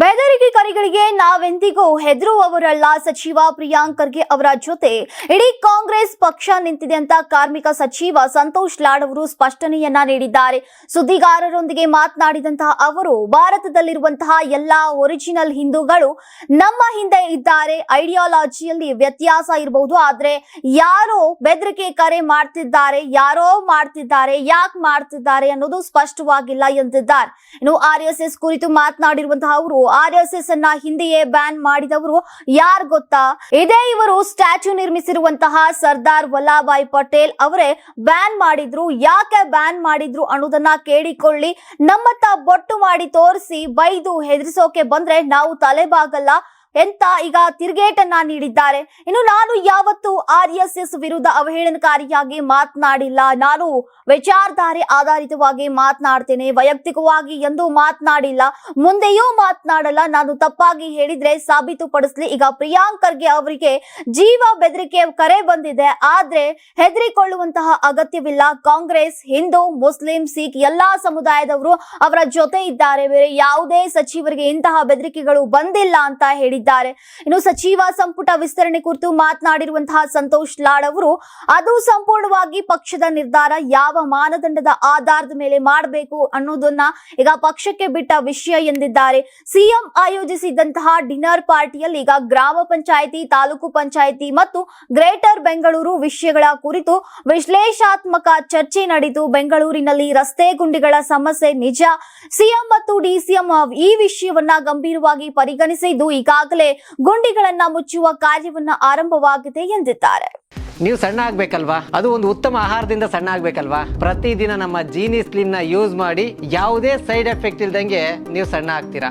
ಬೆದರಿಕೆ ಕರೆಗಳಿಗೆ ನಾವೆಂದಿಗೂ ಹೆದರುವವರಲ್ಲ. ಸಚಿವ ಪ್ರಿಯಾಂಕ್ ಖರ್ಗೆ ಅವರ ಜೊತೆ ಇಡೀ ಕಾಂಗ್ರೆಸ್ ಪಕ್ಷ ನಿಂತಿದೆ ಅಂತ ಕಾರ್ಮಿಕ ಸಚಿವ ಸಂತೋಷ್ ಲಾಡ್ ಅವರು ಸ್ಪಷ್ಟನೆಯನ್ನ ನೀಡಿದ್ದಾರೆ. ಸುದ್ದಿಗಾರರೊಂದಿಗೆ ಮಾತನಾಡಿದಂತಹ ಅವರು, ಭಾರತದಲ್ಲಿರುವಂತಹ ಎಲ್ಲಾ ಒರಿಜಿನಲ್ ಹಿಂದೂಗಳು ನಮ್ಮ ಹಿಂದೆ ಇದ್ದಾರೆ. ಐಡಿಯಾಲಜಿಯಲ್ಲಿ ವ್ಯತ್ಯಾಸ ಇರಬಹುದು ಆದ್ರೆ ಯಾರೋ ಬೆದರಿಕೆ ಕರೆ ಮಾಡ್ತಿದ್ದಾರೆ, ಯಾರೋ ಮಾಡ್ತಿದ್ದಾರೆ, ಯಾಕೆ ಮಾಡ್ತಿದ್ದಾರೆ ಅನ್ನೋದು ಸ್ಪಷ್ಟವಾಗಿಲ್ಲ ಎಂದಿದ್ದಾರೆ. ಇನ್ನು ಆರ್ ಎಸ್ ಎಸ್ ಕುರಿತು ಮಾತನಾಡಿರುವಂತಹ ಅವರು ಆರ್ ಎಸ್ ಎಸ್ ಅನ್ನ ಹಿಂದೆಯೇ ಬ್ಯಾನ್ ಮಾಡಿದವರು ಯಾರು ಗೊತ್ತಾ? ಇದೇ ಇವರು ಸ್ಟ್ಯಾಚ್ಯೂ ನಿರ್ಮಿಸಿರುವಂತಹ ಸರ್ದಾರ್ ವಲ್ಲಭಾಯ್ ಪಟೇಲ್ ಅವರೇ ಬ್ಯಾನ್ ಮಾಡಿದ್ರು. ಯಾಕೆ ಬ್ಯಾನ್ ಮಾಡಿದ್ರು ಅನ್ನೋದನ್ನ ಕೇಳಿಕೊಳ್ಳಿ. ನಮ್ಮತ್ತ ಬೊಟ್ಟು ಮಾಡಿ ತೋರಿಸಿ, ಬೈದು ಹೆದರಿಸೋಕೆ ಬಂದ್ರೆ ನಾವು ತಲೆಬಾಗಲ್ಲ. ಎಂತ ಈಗ ತಿರುಗೇಟನ್ನ ನೀಡಿದ್ದಾರೆ? ಇನ್ನು ನಾನು ಯಾವತ್ತು ಆರ್ ಎಸ್ ಎಸ್ ವಿರುದ್ಧ ಅವಹೇಳನಕಾರಿಯಾಗಿ ಮಾತನಾಡಿಲ್ಲ. ನಾನು ವಿಚಾರಧಾರೆ ಆಧಾರಿತವಾಗಿ ಮಾತನಾಡ್ತೇನೆ, ವೈಯಕ್ತಿಕವಾಗಿ ಎಂದು ಮಾತನಾಡಿಲ್ಲ. ಮುಂದೆಯೂ ಮಾತನಾಡಲ್ಲ. ನಾನು ತಪ್ಪಾಗಿ ಹೇಳಿದ್ರೆ ಸಾಬೀತುಪಡಿಸ್ಲಿ. ಈಗ ಪ್ರಿಯಾಂಕರ್ಗೆ ಅವರಿಗೆ ಜೀವ ಬೆದರಿಕೆ ಕರೆ ಬಂದಿದೆ. ಆದ್ರೆ ಹೆದರಿಕೊಳ್ಳುವಂತಹ ಅಗತ್ಯವಿಲ್ಲ. ಕಾಂಗ್ರೆಸ್, ಹಿಂದೂ, ಮುಸ್ಲಿಂ, ಸಿಖ್ ಎಲ್ಲಾ ಸಮುದಾಯದವರು ಅವರ ಜೊತೆ ಇದ್ದಾರೆ. ಬೇರೆ ಯಾವುದೇ ಸಚಿವರಿಗೆ ಇಂತಹ ಬೆದರಿಕೆಗಳು ಬಂದಿಲ್ಲ ಅಂತ ಹೇಳಿದ್ದಾರೆ. ಇನ್ನು ಸಚಿವ ಸಂಪುಟ ವಿಸ್ತರಣೆ ಕುರಿತು ಮಾತನಾಡಿರುವಂತಹ ಸಂತೋಷ್ ಲಾಡ್ ಅವರು, ಅದು ಸಂಪೂರ್ಣವಾಗಿ ಪಕ್ಷದ ನಿರ್ಧಾರ, ಯಾವ ಮಾನದಂಡದ ಆಧಾರದ ಮೇಲೆ ಮಾಡಬೇಕು ಅನ್ನೋದನ್ನ ಈಗ ಪಕ್ಷಕ್ಕೆ ಬಿಟ್ಟ ವಿಷಯ ಎಂದಿದ್ದಾರೆ. ಸಿಎಂ ಆಯೋಜಿಸಿದಂತಹ ಡಿನ್ನರ್ ಪಾರ್ಟಿಯಲ್ಲಿ ಈಗ ಗ್ರಾಮ ಪಂಚಾಯಿತಿ, ತಾಲೂಕು ಪಂಚಾಯಿತಿ ಮತ್ತು ಗ್ರೇಟರ್ ಬೆಂಗಳೂರು ವಿಷಯಗಳ ಕುರಿತು ವಿಶ್ಲೇಷಾತ್ಮಕ ಚರ್ಚೆ ನಡೆದು ಬೆಂಗಳೂರಿನಲ್ಲಿ ರಸ್ತೆ ಗುಂಡಿಗಳ ಸಮಸ್ಯೆ ನಿಜ. ಸಿಎಂ ಮತ್ತು ಡಿಸಿಎಂ ಈ ವಿಷಯವನ್ನ ಗಂಭೀರವಾಗಿ ಪರಿಗಣಿಸಿದ್ದು ಈಗಾಗಲೇ ಗುಂಡಿಗಳನ್ನ ಮುಚ್ಚುವ ಕಾರ್ಯವನ್ನ ಆರಂಭವಾಗಿದೆ ಎಂದಿದ್ದಾರೆ. ನೀವು ಸಣ್ಣ ಆಗ್ಬೇಕಲ್ವಾ? ಅದು ಒಂದು ಉತ್ತಮ ಆಹಾರದಿಂದ ಸಣ್ಣ ಆಗ್ಬೇಕಲ್ವಾ? ಪ್ರತಿದಿನ ನಮ್ಮ ಜೀನಿ ಸ್ಲಿಮ್ನ ಯೂಸ್ ಮಾಡಿ ಯಾವುದೇ ಸೈಡ್ ಎಫೆಕ್ಟ್ ಇಲ್ದಂಗೆ ನೀವು ಸಣ್ಣ ಆಗ್ತೀರಾ?